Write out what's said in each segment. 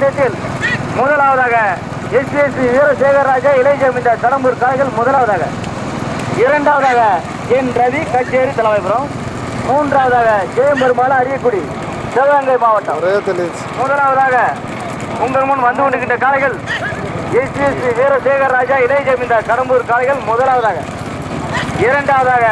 பந்தயத்தில் முதலாவதாக எஸ்பிஎஸ்பி வீரசேகர் ராஜா இளைய ஜமீன்தார் கடம்பூர் காய்கள் முதலாவதாக. இரண்டாவதாக என் ரவி கச்சேரி தலைமைபுரம் மூன்றாவதாக ஜெயம்பெருமாள் அரியக்குடி சிவகங்கை மாவட்டம். முதலாவதாக உங்கள் முன் வந்து கொண்டிருக்கின்ற காளைகள் எஸ்பிஎஸ்பி வீரசேகர் ராஜா இளைய ஜமீன்தார் கடம்பூர் காளைகள் முதலாவதாக. இரண்டாவதாக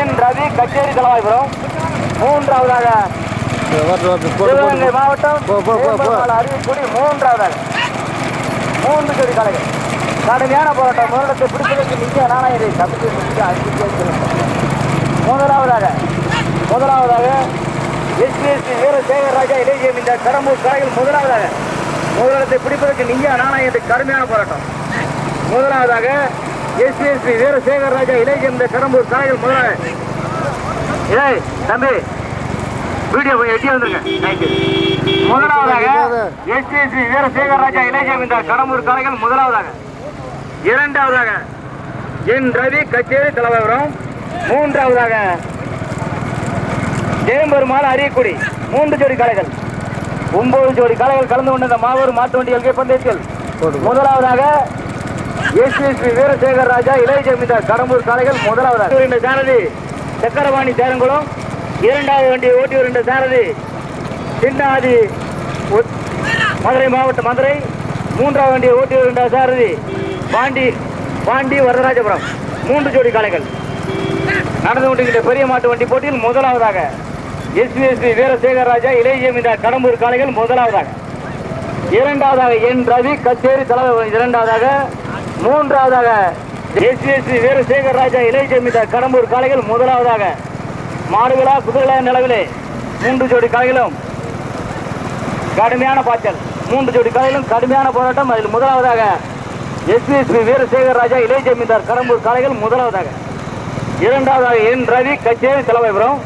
என் ரவி கச்சேரி தலைவாய்புரம் மூன்றாவதாக சிவகங்கை மாவட்டம் அரியக்குடி மூன்றாவதாக மூன்று ஜோடி காளைகள். கடுமையான போராட்டம். முதலத்தை பிடிப்பதற்கு மிக நாணயரை தப்பித்து மிக முதலாவதாக முதலாவதாக எஸ்பிஎஸ்பி வீரசேகர் ராஜா இளைய இந்த கடம்பூர் காய்கள் முதலாவதாக முதலிடத்தை பிடிப்பதற்கு நீங்க நாணயத்தை கடுமையான போராட்டம். முதலாவதாக எஸ்பிஎஸ்பி வீரசேகர் ராஜா இளைய இந்த கடம்பூர் காய்கள் முதலாவது. ஏய் தம்பி. வீடியோ போய் எட்டி வந்துருங்க. முதலாவதாக எஸ்டிஎஸ்சி வீரசேகர் ராஜா இளைய கடம்பூர் கலைகள் முதலாவதாக. இரண்டாவதாக என் ரவி கச்சேரி தலைவரம் மூன்றாவதாக ஜெயம்பெருமாள் அரியக்குடி மூன்று ஜோடி கலைகள் ஒன்பது ஜோடி கலைகள் கலந்து கொண்ட இந்த மாபெரும் மாட்டு வண்டி எல்கை பந்தயத்தில். முதலாவதாக எஸ்பிஎஸ்பி வீரசேகர் ராஜா இளைய ஜமீன்தார் கடம்பூர் கலைகள் முதலாவதாக. இந்த சக்கரவாணி தேரங்குளம் இரண்டாவது வண்டியை ஓட்டி வருகின்ற சாரதி. சின்னாதி மதுரை மாவட்டம் மதுரை. மூன்றாவது வண்டியை ஓட்டி வருகின்ற சாரதி. பாண்டி பாண்டி வரதராஜபுரம். மூன்று ஜோடி காளைகள். நடந்து கொண்டிருக்கிற பெரிய மாட்டு வண்டி போட்டியில் முதலாவதாக எஸ்பிஎஸ்பி வீரசேகர் ராஜா இளைய ஜமீன்தார் கடம்பூர் காளைகள் முதலாவதாக. இரண்டாவதாக என் ரவி கச்சேரி தலைவர் இரண்டாவதாக மூன்றாவதாக எஸ்பிஎஸ்பி வீரசேகர் ராஜா இளைய ஜமீன்தார் கடம்பூர் காளைகள் முதலாவதாக மாடுகளா குதிரைகளா நிலவிலே மூன்று ஜோடி காளைகளும் கடுமையான பாய்ச்சல். மூன்று ஜோடி காளைகளும் கடுமையான போராட்டம். அதில் முதலாவதாக எஸ்பிஎஸ்பி வீரசேகர் ராஜா இளைய ஜமீன்தார் கடம்பூர் காலைகள் முதலாவதாக. இரண்டாவதாக என் ரவி கச்சேரி தலைமைபுரம்.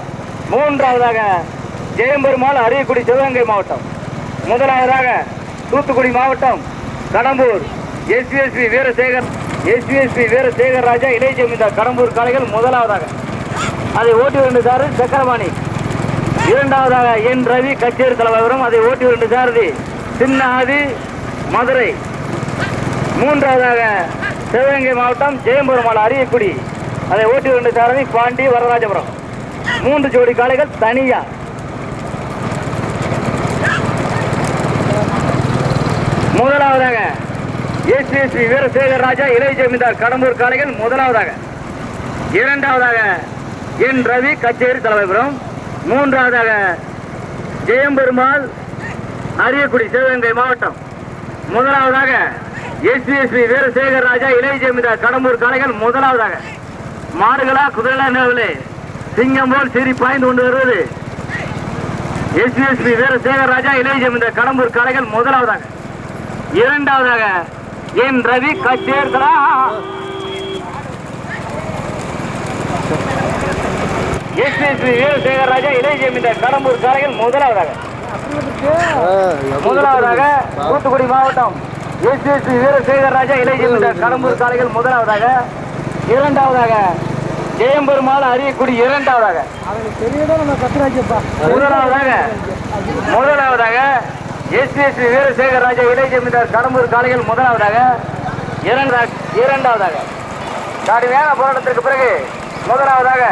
மூன்றாவதாக ஜெயம்பெருமாள் அரியக்குடி சிவகங்கை மாவட்டம். முதலாவதாக தூத்துக்குடி மாவட்டம் கடம்பூர். எஸ்பிஎஸ்பி வீரசேகர் எஸ்பிஎஸ்பி வீரசேகர் ராஜா இளைய ஜமீன்தார் கடம்பூர் காலைகள் முதலாவதாக. அதை ஓட்டி வருகின்றார் சக்கரபாணி. இரண்டாவதாக என் ரவி கச்சேரி தலைவரும் அதை ஓட்டி வருகின்ற சாரதி மதுரை. மூன்றாவதாக சிவகங்கை மாவட்டம் ஜெயம்பெருமாள் அரியக்குடி. அதை ஓட்டி வருகின்ற சாரதி பாண்டி வரராஜபுரம் மூன்று ஜோடி காளைகள் தனியா. முதலாவதாக எஸ்பிஎஸ்பி வீரசேகர் ராஜா இளைய ஜமீன்தார் கடம்பூர் காளைகள் முதலாவதாக. இரண்டாவதாக என் ரவி கச்சேரி தலைவரும் மூன்றாவதாக ஜெயம்பெருமாள் அரியக்குடி சிவகங்கை மாவட்டம். முதலாவதாக எஸ்பிஎஸ்பி வீரசேகர் ராஜா இளைய ஜெயமிதா கடம்பூர் கலைகள் முதலாவதாக மாடுகளா குதிரைகளா நிலவிலே சிங்கம் போல் சிரி பாய்ந்து கொண்டு வருவது. எஸ்பிஎஸ்பி வீரசேகர் ராஜா இளைய ஜெயமிதா கடம்பூர் கலைகள் முதலாவதாக இரண்டாவதாக என் ரவி கச்சேர்களா ஸ்ரீ வீரசேகர் ராஜா இளைய ஜமீன்தார் கடம்பூர் காளைகள் முதலாவதாக. முதலாவதாக தூத்துக்குடி மாவட்டம் எஸ்பிஎஸ்பி வீரசேகர் ராஜா இளைய ஜமீன்தார் கடம்பூர் காளைகள் முதலாவதாக இரண்டாவதாக ஜெயம்பெருமாள் அரியக்குடி இரண்டாவதாக. முதலாவதாக முதலாவதாக எஸ்பிஎஸ்பி வீரசேகர் ராஜா இளைய ஜமீன்தார் கடம்பூர் காளைகள் முதலாவதாக இரண்டாவதாக இரண்டாவதாக. கடுமையான போராட்டத்திற்கு பிறகு முதலாவதாக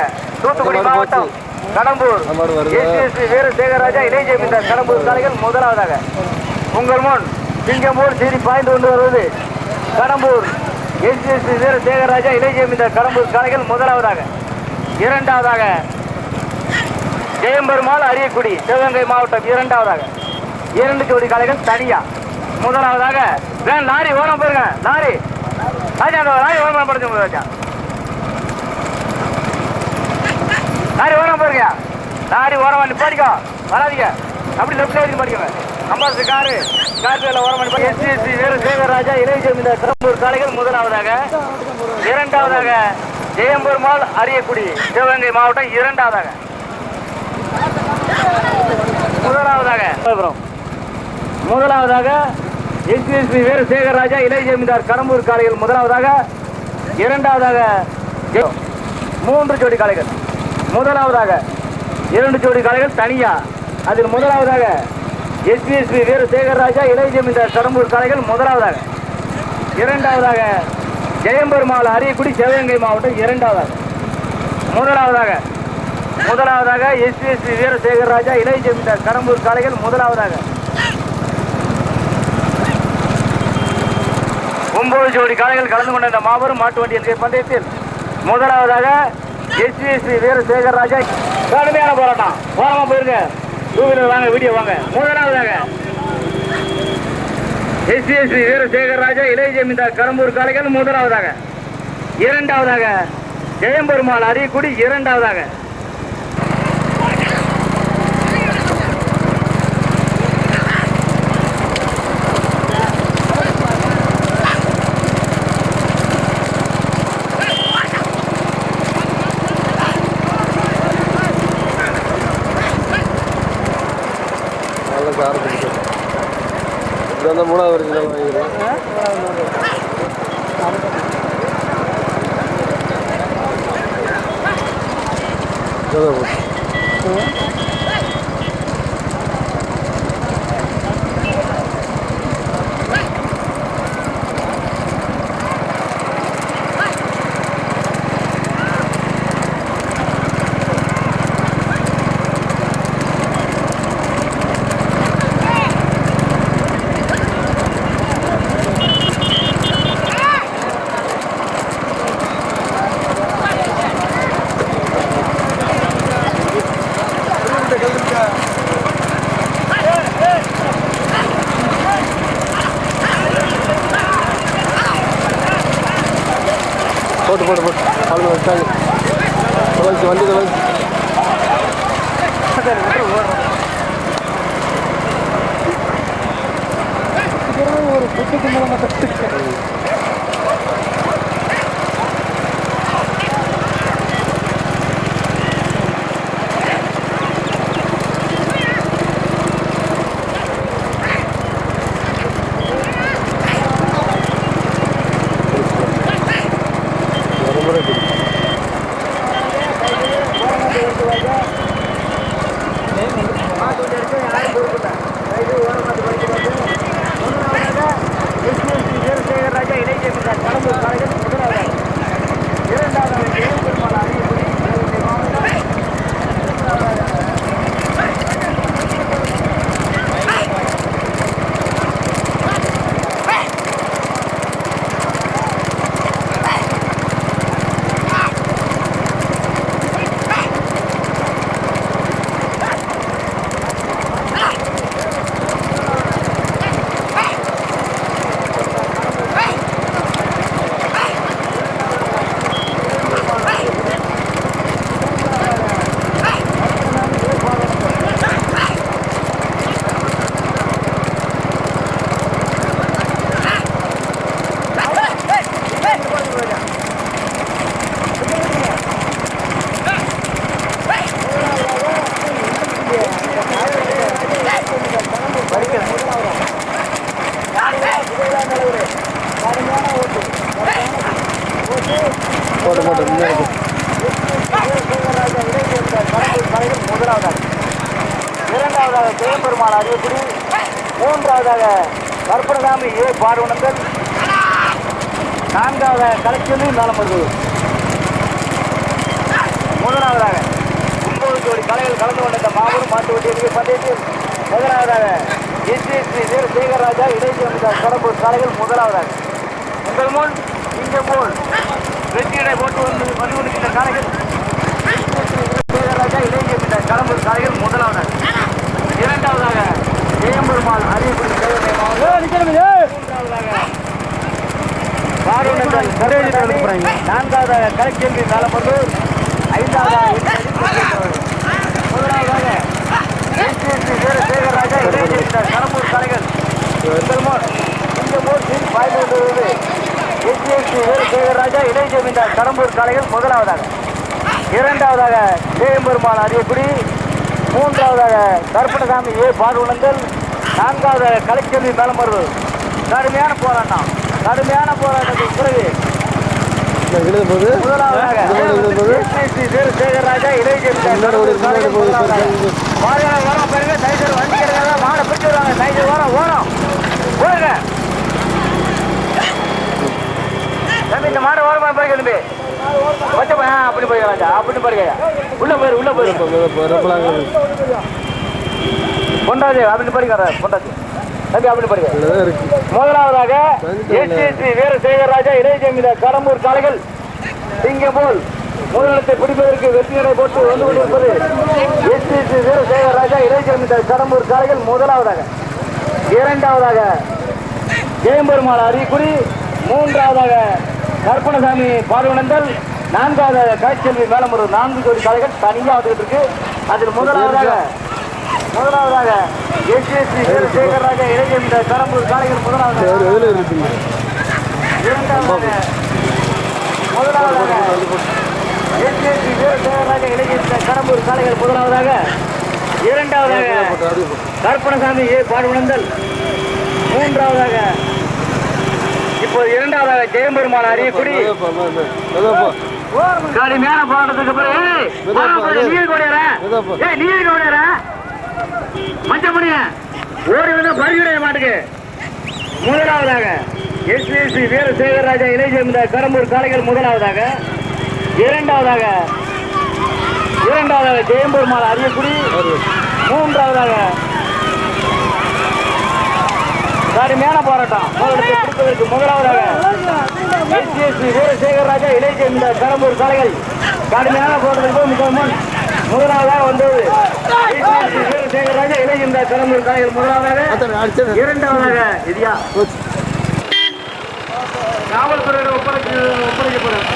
தூத்துக்குடி மாவட்டம் கடம்பூர். ஆமாடு வருது. எஸ்பிஎஸ்பி வீரசேகர் ராஜா இளைய ஜமீன்தார் கடம்பூர் காளைகள் முதலாவதாக. உங்கள் முன் சிங்கம்பூர் சீரி பாய்ந்து கொண்டு வருவது கடம்பூர். எஸ்பிஎஸ்பி வீரசேகர் ராஜா இளைய ஜமீன்தார் கடம்பூர் காளைகள் முதலாவதாக. இரண்டாவதாக ஜெயம்பெருமாள் அரியக்குடி சிவகங்கை மாவட்டம் இரண்டாவதாக. இரண்டு ஜோடி காளைகள் தனியா. முதலாவதாக லாரி ஓரம் போயிருங்க லாரி. ராஜா லாரி ஓரம் படுத்து ராஜா. லாரி ஓரம் போயிருங்க லாரி ஓரம் நிப்பாடிக்கோ வராதீங்க. அப்படி லெஃப்ட் சைடு படிக்கோங்க அம்பாசு காரு. கார்ல ஓரம் பண்ணி எஸ்பிஎஸ்சி வீரசேகர் ராஜா இளைய ஜமீன்தார் கடம்பூர் காலைகள் முதலாவதாக இரண்டாவதாக ஜெயம்பெருமாள் அரியக்குடி சிவகங்கை மாவட்டம் இரண்டாவதாக. முதலாவதாக முதலாவதாக எஸ்டிஎஸ்பி வேறு ராஜா இளைய ஜமீன்தார் கடம்பூர் காலைகள் முதலாவதாக இரண்டாவதாக மூன்று ஜோடி காளைகள். முதலாவதாக இரண்டு ஜோடி காளைகள் தனியா. அதில் முதலாவதாக எஸ்பிஎஸ்பி வீர ராஜா இளைய இந்த கடம்பூர் காளைகள் முதலாவதாக. இரண்டாவதாக ஜெயம்பெருமாள் அரியக்குடி சிவகங்கை மாவட்டம் இரண்டாவதாக. முதலாவதாக முதலாவதாக எஸ்பிஎஸ்பி வீரசேகர் ராஜா இளைய ஜமீன்தார் கடம்பூர் காளைகள் முதலாவதாக. ஒன்பது ஜோடி காளைகள் கலந்து கொண்ட இந்த மாபெரும் மாட்டு வண்டி என்கிற பந்தயத்தில் முதலாவதாக எஸ்பிஎஸ்பி வீரசேகர் ராஜா. கடுமையான போராட்டம். போராமா போயிருங்க. டூ வீலர் வாங்க வீடியோ வாங்க. முதலாவதாக எஸ்பிஎஸ்பி வீரசேகர் ராஜா இளைய ஜமீன்தார் கரும்பூர் காளைகள் முதலாவதாக. இரண்டாவதாக ஜெயம்பெருமாள் அரியக்குடி இரண்டாவதாக. நல்ல கார் பிடிக்கும் இது வந்து மூணாவது வரைக்கும் வாங்கிக்கிறேன் போச்சு. போட்டு போட்டு போட்டு அவ்வளோ வச்சாங்க தொலைச்சு வண்டி தொலைச்சு ஒரு புத்துக்கு மூலமாக ஒரு முறை பிடிக்கும் வீரசேகர் ராஜா இளைய ஜமீன்தார் கடம்பூர் காளைகள் முதலாவதாக இரண்டாவதாக ஜெயம்பெருமாள் அரியக்குடி சிவகங்கை மாவட்டம் போட்டு போட்டு முன்னாடி போ. முதலாவதாக இரண்டாவதாக ஜெயம்பெருமாள் அறியக்குடி மூன்றாவதாக கற்பனசாமி ஏ பார்வனந்தன் நான்காவதாக கலைச்சொல்லி மேலமருது முதலாவதாக ஒன்பது ஜோடி கலைகள் கலந்து கொண்ட இந்த மாபெரும் மாட்டு வண்டியை பந்தயத்தில் முதலாவதாக எஸ்எஸ்பி வீர சேகர்ராஜா இடைஜெயமிதார் கடம்பூர் காலைகள் முதலாவதாக. உங்கள் முன் இங்கே போல் வெற்றியடை போட்டு வந்து வந்து கொண்டிருக்கிற காலைகள் சேகராஜா இளைஞர் கடம்பூர் காலைகள் முதலாவதாக இரண்டாவதாக ஜெயம்பெருமாள் அரியக்குடி தேவனை மாவட்டம் நான்காவதாக கலைச்செல்வி மேலமல்லூர் ஐந்தாவதாக முதலாவதாக எஸ்எஸ்பி வீரசேகரராஜா இளைஞர் கடம்பூர் காலைகள் பெருமாள் இந்த மோட்டில் பாய்ந்து வீரசேகரராஜா இளைய ஜமீன்தார் கடம்பூர் காலைகள் முதலாவதாக. இரண்டாவதாக ஜெயம்பெருமாள் அரியக்குடி. மூன்றாவதாக கருப்பணசாமி ஏ. பாடுவனந்தல் நான்காவதாக கலைச்செல்வி மேலமருவு கடுமையான போராட்டம். கடுமையான போராட்டத்துக்கு பிறகு முதலாவதாக ராஜா இளைஞர் இந்த மாடு ஓரமா போய் தம்பி வச்ச பையன் ஆ, அப்படி போய் ராஜா அப்படி பாருங்க. உள்ள போயிரு உள்ள போயிரு. ரெப்பலாங்க பொண்டாது அப்படி படிக்கிற பொண்டாது தம்பி அப்படி படிக்க தான் இருக்கு. முதலாவதாக எஸ்டிஎஸ்சி வீரசேகர் ராஜா இளைய ஜமீன்தார் கடம்பூர் காளைகள் சிங்கம் போல் முதலிடத்தை பிடிப்பதற்கு வெற்றியடை போட்டு வந்து கொண்டிருப்பது எஸ்டிஎஸ்சி வீரசேகர் ராஜா இளைய ஜமீன்தார் கடம்பூர் காளைகள் முதலாவதாக. இரண்டாவதாக ஜெயம்பெருமாள் அரியக்குடி மூன்றாவதாக கற்பனசாமி பார்வனந்தல் நான்காவதாக காய்ச்செல்வி மேலமுரு நான்கு ஜோடி காளைகள் தனியாக வந்துகிட்டு இருக்கு அதில் முதலாவதாக முதலாவதாக எஸ்எஸ்சி கடம்பூர் காளைகள் முதலாவதாக எதில் இருக்குங்க இரண்டாவதாக முதலாவதாக எஸ்எஸ்சி ராஜா இளைஞர் கடம்பூர் காளைகள் முதலாவதாக இரண்டாவதாக கற்பனசாமி ஏ. பாடுணந்தல் மூன்றாவதாக இப்போ இரண்டாவதாக ஜெயம்பெருமாள் அறியக்குடி மெதப்பா கடுமையான போராட்டத்துக்கு பிறகு ஏய், போராட்டம் பண்ணு, நீ எதுக்கு ஓடியார? மெதப்பா ஏய், நீ எதுக்கு ஓடியார? மச்சமணிய, ஓடி வந்தா பறிவிடைய மாட்டுக்கு. முதலாவதாக எஸ்பிஎஸ்சி வீரசேகர் ராஜா இளைஞர் கடம்பூர் காளைகள் முதலாவதாக. இரண்டாவதாக இரண்டாவதாக ஜெயம்பெருமாள் அறியக்குடி மூன்றாவதாக கடுமையான போராட்டம். கொடுப்பதற்கு முதலாவதாக எஸ்பிஎஸ்சி வீரசேகர் ராஜா இளைய இந்த பெரம்பூர் சாலைகள் கடுமையான போராட்டத்திற்கு மிக முதலாவதாக வந்தது. SPSC வீரசேகர் ராஜா இளைய இந்த பெரம்பூர் சாலைகள் முதலாவதாக இரண்டாவதாக இதியா காவல்துறையிடம் ஒப்படைக்க ஒப்படைக்கப்படும்.